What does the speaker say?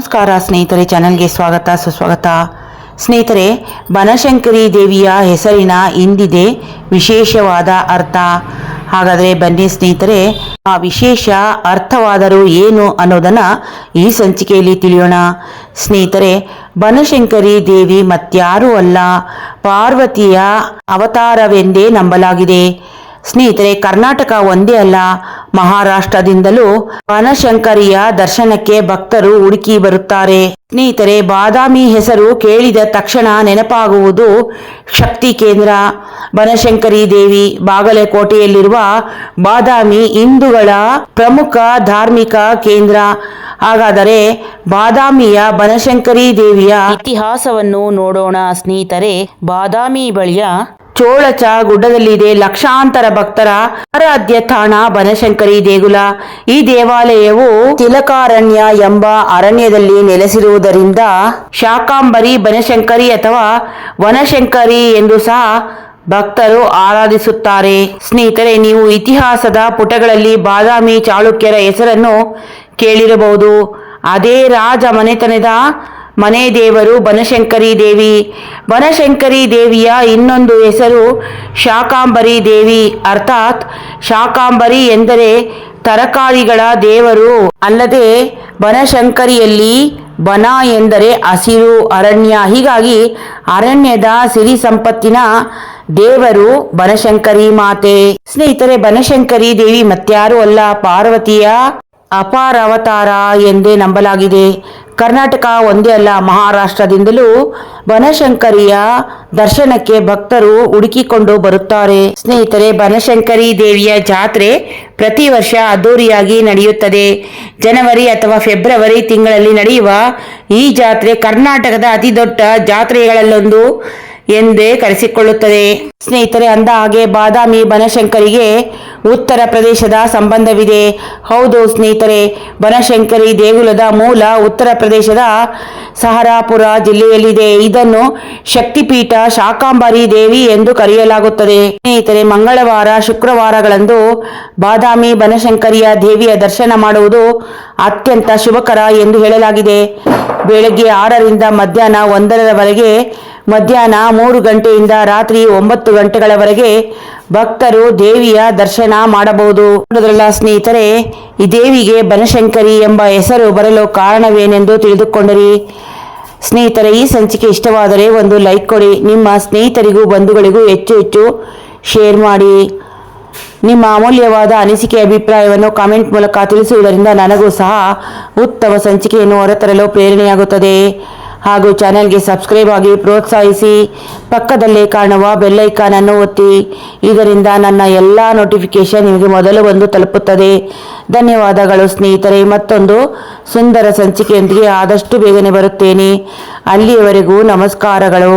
ನಮಸ್ಕಾರ ಸ್ನೇಹಿತರೆ, ಚಾನಲ್ಗೆ ಸ್ವಾಗತ, ಸುಸ್ವಾಗತ. ಸ್ನೇಹಿತರೆ, ಬನಶಂಕರಿ ದೇವಿಯ ಹೆಸರಿನ ಹಿಂದಿದೆ ವಿಶೇಷವಾದ ಅರ್ಥ. ಹಾಗಾದರೆ ಬನ್ನಿ ಸ್ನೇಹಿತರೆ, ಆ ವಿಶೇಷ ಅರ್ಥವಾದರೂ ಏನು ಅನ್ನೋದನ್ನು ಈ ಸಂಚಿಕೆಯಲ್ಲಿ ತಿಳಿಯೋಣ. ಸ್ನೇಹಿತರೆ, ಬನಶಂಕರಿ ದೇವಿ ಮತ್ಯಾರೂ ಅಲ್ಲ, ಪಾರ್ವತಿಯ ಅವತಾರವೆಂದೇ ನಂಬಲಾಗಿದೆ. ಸ್ನೇಹಿತರೆ, ಕರ್ನಾಟಕ ಒಂದೇ ಅಲ್ಲ. ಮಹಾರಾಷ್ಟ್ರದಿಂದಲೂ ಬನಶಂಕರಿಯ ದರ್ಶನಕ್ಕೆ ಭಕ್ತರು ಹುಡುಕಿ ಬರುತ್ತಾರೆ. ಸ್ನೇಹಿತರೆ, ಬಾದಾಮಿ ಹೆಸರು ಕೇಳಿದ ತಕ್ಷಣ ನೆನಪಾಗುವುದು ಶಕ್ತಿ ಕೇಂದ್ರ, ಬನಶಂಕರಿ ದೇವಿ, ಬಾಗಲಕೋಟೆಯಲ್ಲಿರುವ ಬಾದಾಮಿ ಹಿಂದೂಗಳ ಪ್ರಮುಖ ಧಾರ್ಮಿಕ ಕೇಂದ್ರ. ಹಾಗಾದರೆ ಬಾದಾಮಿಯ ಬನಶಂಕರಿ ದೇವಿಯ ಇತಿಹಾಸವನ್ನು ನೋಡೋಣ ಸ್ನೇಹಿತರೆ. ಬಾದಾಮಿ ಬಳಿಯ ಚೋಳಚ ಗುಡ್ಡದಲ್ಲಿದೆ ಲಕ್ಷಾಂತರ ಭಕ್ತರ ಆರಾಧ್ಯ ತಾಣ ಬನಶಂಕರಿ ದೇಗುಲ. ಈ ದೇವಾಲಯವು ತಿಲಕಾರಣ್ಯ ಎಂಬ ಅರಣ್ಯದಲ್ಲಿ ನೆಲೆಸಿರುವುದರಿಂದ ಶಾಕಾಂಬರಿ, ಬನಶಂಕರಿ ಅಥವಾ ವನಶಂಕರಿ ಎಂದು ಸಹ ಭಕ್ತರು ಆರಾಧಿಸುತ್ತಾರೆ. ಸ್ನೇಹಿತರೆ, ನೀವು ಇತಿಹಾಸದ ಪುಟಗಳಲ್ಲಿ ಬಾದಾಮಿ ಚಾಳುಕ್ಯರ ಹೆಸರನ್ನು ಕೇಳಿರಬಹುದು. ಅದೇ ರಾಜ ಮನೆತನದ ಮನೆ ದೇವರು ಬನಶಂಕರಿ ದೇವಿ. ಬನಶಂಕರಿ ದೇವಿಯ ಇನ್ನೊಂದು ಹೆಸರು ಶಾಕಾಂಬರಿ ದೇವಿ. ಅರ್ಥಾತ್ ಶಾಕಾಂಬರಿ ಎಂದರೆ ತರಕಾರಿಗಳ ದೇವರು. ಅಲ್ಲದೆ ಬನಶಂಕರಿಯಲ್ಲಿ ಬನ ಎಂದರೆ ಹಸಿರು, ಅರಣ್ಯ. ಹೀಗಾಗಿ ಅರಣ್ಯದ ಸಿರಿ ಸಂಪತ್ತಿನ ದೇವರು ಬನಶಂಕರಿ ಮಾತೆ. ಸ್ನೇಹಿತರೆ, ಬನಶಂಕರಿ ದೇವಿ ಮತ್ಯಾರು ಅಲ್ಲ, ಪಾರ್ವತಿಯ ಅಪಾರ ಅವತಾರ ಎಂದೇ ನಂಬಲಾಗಿದೆ. ಕರ್ನಾಟಕ ಒಂದೇ ಅಲ್ಲ, ಮಹಾರಾಷ್ಟ್ರದಿಂದಲೂ ಬನಶಂಕರಿಯ ದರ್ಶನಕ್ಕೆ ಭಕ್ತರು ಹುಡುಕಿಕೊಂಡು ಬರುತ್ತಾರೆ. ಸ್ನೇಹಿತರೆ, ಬನಶಂಕರಿ ದೇವಿಯ ಜಾತ್ರೆ ಪ್ರತಿ ವರ್ಷ ಅದ್ದೂರಿಯಾಗಿ ನಡೆಯುತ್ತದೆ. ಜನವರಿ ಅಥವಾ ಫೆಬ್ರವರಿ ತಿಂಗಳಲ್ಲಿ ನಡೆಯುವ ಈ ಜಾತ್ರೆ ಕರ್ನಾಟಕದ ಅತಿ ದೊಡ್ಡ ಜಾತ್ರೆಗಳಲ್ಲೊಂದು. ಎಂದೇ ಕರೆಸಿಕೊಳ್ಳುತ್ತದೆ. ಸ್ನೇಹಿತರೆ, ಅಂದ ಹಾಗೆ ಬಾದಾಮಿ ಬನಶಂಕರಿಗೆ ಉತ್ತರ ಪ್ರದೇಶದ ಸಂಬಂಧವಿದೆ. ಹೌದು ಸ್ನೇಹಿತರೆ, ಬನಶಂಕರಿ ದೇಗುಲದ ಮೂಲ ಉತ್ತರ ಪ್ರದೇಶದ ಸಹರಾಪುರ ಜಿಲ್ಲೆಯಲ್ಲಿದೆ. ಇದನ್ನು ಶಕ್ತಿಪೀಠ ಶಾಕಾಂಬರಿ ದೇವಿ ಎಂದು ಕರೆಯಲಾಗುತ್ತದೆ. ಸ್ನೇಹಿತರೆ, ಮಂಗಳವಾರ, ಶುಕ್ರವಾರಗಳಂದು ಬಾದಾಮಿ ಬನಶಂಕರಿಯ ದೇವಿಯ ದರ್ಶನ ಮಾಡುವುದು ಅತ್ಯಂತ ಶುಭಕರ ಎಂದು ಹೇಳಲಾಗಿದೆ. ಬೆಳಗ್ಗೆ ಆರರಿಂದ ಮಧ್ಯಾಹ್ನ ಒಂದರವರೆಗೆ, ಮಧ್ಯಾಹ್ನ ಮೂರು ಗಂಟೆಯಿಂದ ರಾತ್ರಿ ಒಂಬತ್ತು ಗಂಟೆಗಳವರೆಗೆ ಭಕ್ತರು ದೇವಿಯ ದರ್ಶನ ಮಾಡಬಹುದು. ನೋಡಿದ್ರಲ್ಲ ಸ್ನೇಹಿತರೆ, ಈ ದೇವಿಗೆ ಬನಶಂಕರಿ ಎಂಬ ಹೆಸರು ಬರಲು ಕಾರಣವೇನೆಂದು ತಿಳಿದುಕೊಂಡರಿ. ಸ್ನೇಹಿತರೆ, ಈ ಸಂಚಿಕೆ ಇಷ್ಟವಾದರೆ ಒಂದು ಲೈಕ್ ಕೊಡಿ. ನಿಮ್ಮ ಸ್ನೇಹಿತರಿಗೂ, ಬಂಧುಗಳಿಗೂ ಹೆಚ್ಚು ಹೆಚ್ಚು ಶೇರ್ ಮಾಡಿ. ನಿಮ್ಮ ಅಮೂಲ್ಯವಾದ ಅನಿಸಿಕೆ ಅಭಿಪ್ರಾಯವನ್ನು ಕಾಮೆಂಟ್ ಮೂಲಕ ತಿಳಿಸುವುದರಿಂದ ನನಗೂ ಸಹ ಉತ್ತಮ ಸಂಚಿಕೆಯನ್ನು ಹೊರತರಲು ಪ್ರೇರಣೆಯಾಗುತ್ತದೆ. ಹಾಗೂ ಚಾನೆಲ್ಗೆ ಸಬ್ಸ್ಕ್ರೈಬ್ ಆಗಿ ಪ್ರೋತ್ಸಾಹಿಸಿ, ಪಕ್ಕದಲ್ಲೇ ಕಾಣುವ ಬೆಲ್ಲೈಕಾನ್ ಅನ್ನು ಒತ್ತಿ, ಇದರಿಂದ ನನ್ನ ಎಲ್ಲ ನೋಟಿಫಿಕೇಶನ್ ನಿಮಗೆ ಮೊದಲು ಬಂದು ತಲುಪುತ್ತದೆ. ಧನ್ಯವಾದಗಳು ಸ್ನೇಹಿತರೆ, ಮತ್ತೊಂದು ಸುಂದರ ಸಂಚಿಕೆಯೊಂದಿಗೆ ಆದಷ್ಟು ಬೇಗನೆ ಬರುತ್ತೇನೆ. ಅಲ್ಲಿಯವರೆಗೂ ನಮಸ್ಕಾರಗಳು.